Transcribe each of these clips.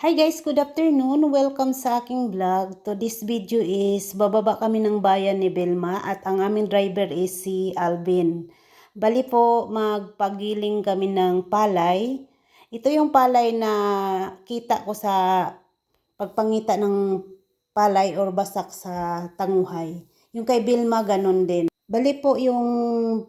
Hi guys, good afternoon. Welcome sa aking vlog. To this video is bababa kami ng bayan ni Belma at ang aming driver is si Alvin. Bali po magpagiling kami ng palay. Ito yung palay na kita ko sa pagpangita ng palay or basak sa tanguhay. Yung kay Belma ganon din. Bali po yung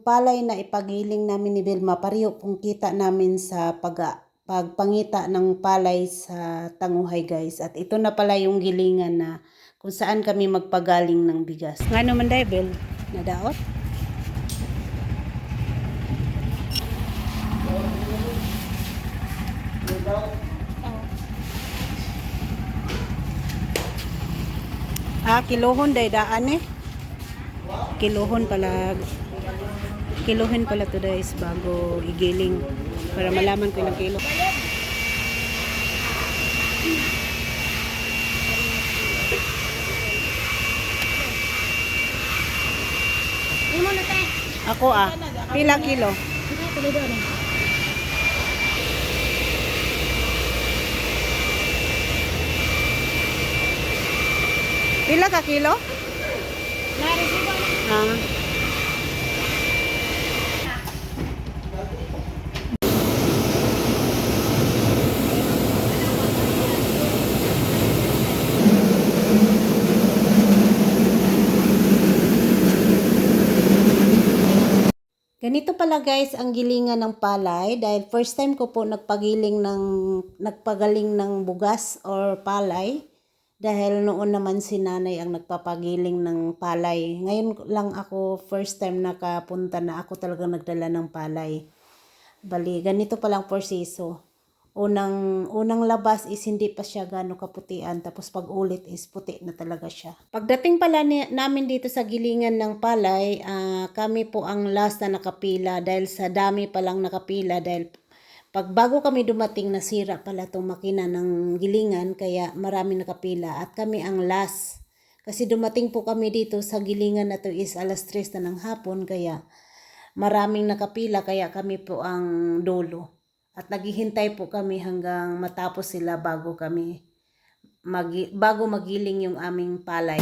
palay na ipagiling namin ni Belma, pareho pong kita namin sa pag pagpangita ng palay sa tanguhay guys. At ito na pala yung gilingan na kung saan kami magpagaling ng bigas. Nga naman dahil? Nadaot? Ah, kilohon day daan eh. Kilohon pala. Kilohin pala to guys bago igiling para malaman ko ilang kilo. Ako ah, pila kilo? Pila ka kilo? Ah. Ganito pala guys ang gilingan ng palay dahil first time ko po nagpagiling ng nagpagaling ng bugas or palay dahil noon naman si nanay ang nagpapagiling ng palay. Ngayon lang ako first time nakapunta na ako talaga nagdala ng palay. Bali, ganito palang proseso. Unang, unang labas is hindi pa siya gano'ng kaputian. Tapos pag ulit is puti na talaga siya. Pagdating pala ni, namin dito sa gilingan ng palay, ah, kami po ang last na nakapila dahil sa dami palang nakapila dahil pag bago kami dumating nasira pala itong makina ng gilingan kaya marami nakapila at kami ang last. Kasi dumating po kami dito sa gilingan na to is alas 3 na ng hapon kaya maraming nakapila kaya kami po ang dulo. At naghihintay po kami hanggang matapos sila bago kami magi, bago magiling yung aming palay.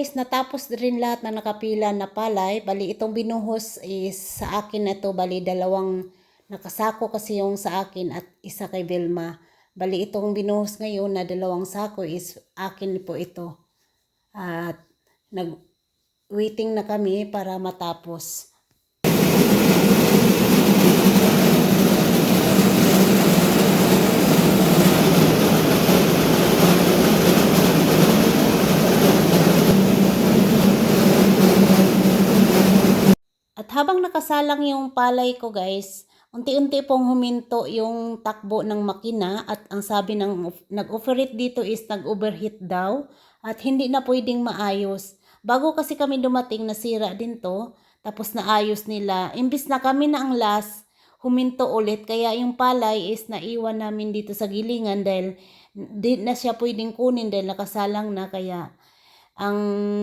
guys, natapos rin lahat na nakapila na palay. Bali, itong binuhos is sa akin na to. Bali, dalawang nakasako kasi yung sa akin at isa kay Vilma. Bali, itong binuhos ngayon na dalawang sako is akin po ito. At nag-waiting na kami para matapos. At habang nakasalang yung palay ko guys, unti-unti pong huminto yung takbo ng makina at ang sabi ng nag-operate dito is nag-overheat daw at hindi na pwedeng maayos. Bago kasi kami dumating nasira din to, tapos naayos nila. Imbis na kami na ang last, huminto ulit kaya yung palay is naiwan namin dito sa gilingan dahil di na siya pwedeng kunin dahil nakasalang na kaya ang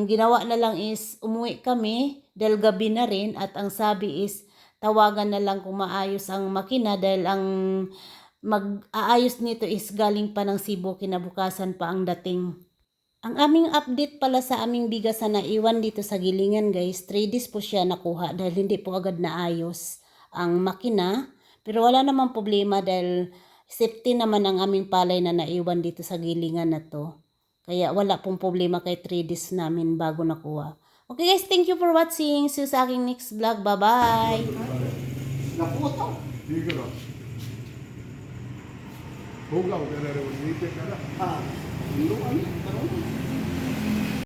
ginawa na lang is umuwi kami dahil gabi na rin at ang sabi is tawagan na lang kung maayos ang makina dahil ang mag-aayos nito is galing pa ng Cebu kinabukasan pa ang dating. Ang aming update pala sa aming bigas na naiwan dito sa gilingan guys, 3 days po siya nakuha dahil hindi po agad naayos ang makina. Pero wala namang problema dahil safety naman ang aming palay na naiwan dito sa gilingan na to. Kaya wala pong problema kay 3 days namin bago nakuha. Okay guys, thank you for watching. See you sa aking next vlog. Bye-bye! Naputo. Di ka na. Hugaw ka na rin. Ngipin ka na. Ah, luan, karon.